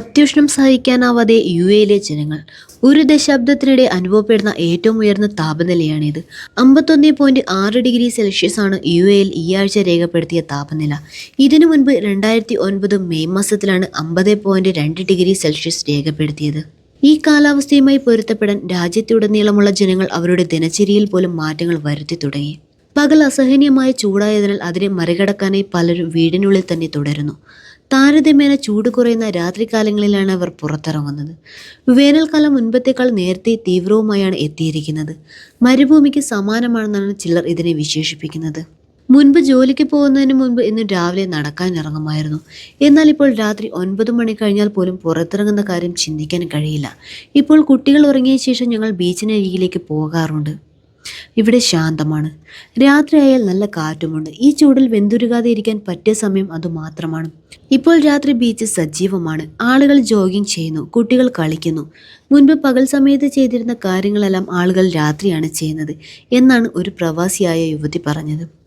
അത്യുഷ്ണം സഹിക്കാനാവാതെ U എയിലെ ജനങ്ങൾ ഒരു ദശാബ്ദത്തിനിടെ അനുഭവപ്പെടുന്ന ഏറ്റവും ഉയർന്ന താപനിലയാണിത്. അമ്പത്തൊന്ന് പോയിന്റ് ആറ് ഡിഗ്രി സെൽഷ്യസ് ആണ് യു എയിൽ ഈ ആഴ്ച രേഖപ്പെടുത്തിയ താപനില. ഇതിനു മുൻപ് രണ്ടായിരത്തി ഒൻപത് മെയ് മാസത്തിലാണ് അമ്പത് പോയിന്റ് രണ്ട് ഡിഗ്രി സെൽഷ്യസ് രേഖപ്പെടുത്തിയത്. ഈ കാലാവസ്ഥയുമായി പൊരുത്തപ്പെടാൻ രാജ്യത്തുടനീളമുള്ള ജനങ്ങൾ അവരുടെ ദിനചര്യയിൽ പോലും മാറ്റങ്ങൾ വരുത്തി തുടങ്ങി. പകൽ അസഹനീയമായ ചൂടായതിനാൽ അതിനെ മറികടക്കാനായി പലരും വീടിനുള്ളിൽ തന്നെ തുടരുന്നു. താരതമ്യേന ചൂട് കുറയുന്ന രാത്രികാലങ്ങളിലാണ് അവർ പുറത്തിറങ്ങുന്നത്. വേനൽക്കാലം മുൻപത്തേക്കാൾ നേരത്തെ തീവ്രവുമായാണ് എത്തിയിരിക്കുന്നത്. മരുഭൂമിക്ക് സമാനമാണെന്നാണ് ചിലർ ഇതിനെ വിശേഷിപ്പിക്കുന്നത്. മുൻപ് ജോലിക്ക് പോകുന്നതിന് മുൻപ് ഇന്ന് രാവിലെ നടക്കാൻ ഇറങ്ങുമായിരുന്നു. എന്നാൽ ഇപ്പോൾ രാത്രി ഒൻപത് മണി കഴിഞ്ഞാൽ പോലും പുറത്തിറങ്ങുന്ന കാര്യം ചിന്തിക്കാൻ കഴിയില്ല. ഇപ്പോൾ കുട്ടികൾ ഉറങ്ങിയ ശേഷം ഞങ്ങൾ ബീച്ചിനരികിലേക്ക് പോകാറുണ്ട്. ഇവിടെ ശാന്തമാണ്. രാത്രിയായാൽ നല്ല കാറ്റുമുണ്ട്. ഈ ചൂടിൽ വെന്തുരുകാതെ ഇരിക്കാൻ പറ്റിയ സമയം അതുമാത്രമാണ് ഇപ്പോൾ രാത്രി ബീച്ച് സജീവമാണ്. ആളുകൾ ജോഗിംഗ് ചെയ്യുന്നു. കുട്ടികൾ കളിക്കുന്നു. മുൻപ് പകൽ സമയത്ത് ചെയ്തിരുന്ന കാര്യങ്ങളെല്ലാം ആളുകൾ രാത്രിയാണ് ചെയ്യുന്നത് എന്നാണ് ഒരു പ്രവാസിയായ യുവതി പറഞ്ഞത്.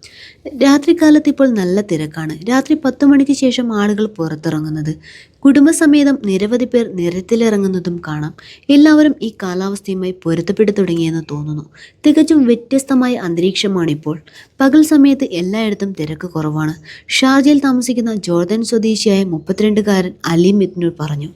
രാത്രികാലത്ത് ഇപ്പോൾ നല്ല തിരക്കാണ്. രാത്രി പത്ത് മണിക്ക് ശേഷം ആളുകൾ പുറത്തിറങ്ങുന്നത്. കുടുംബസമേതം നിരവധി പേർ നിരത്തിലിറങ്ങുന്നതും കാണാം. എല്ലാവരും ഈ കാലാവസ്ഥയുമായി പൊരുത്തപ്പെട്ടു തുടങ്ങിയെന്ന് തോന്നുന്നു. തികച്ചും വ്യത്യസ്തമായ അന്തരീക്ഷമാണിപ്പോൾ. പകൽ സമയത്ത് എല്ലായിടത്തും തിരക്ക് കുറവാണ്. ഷാർജയിൽ താമസിക്കുന്ന ജോർദൻ സ്വദേശിയായ മുപ്പത്തിരണ്ടുകാരൻ അലി മിത്നൂർ പറഞ്ഞു.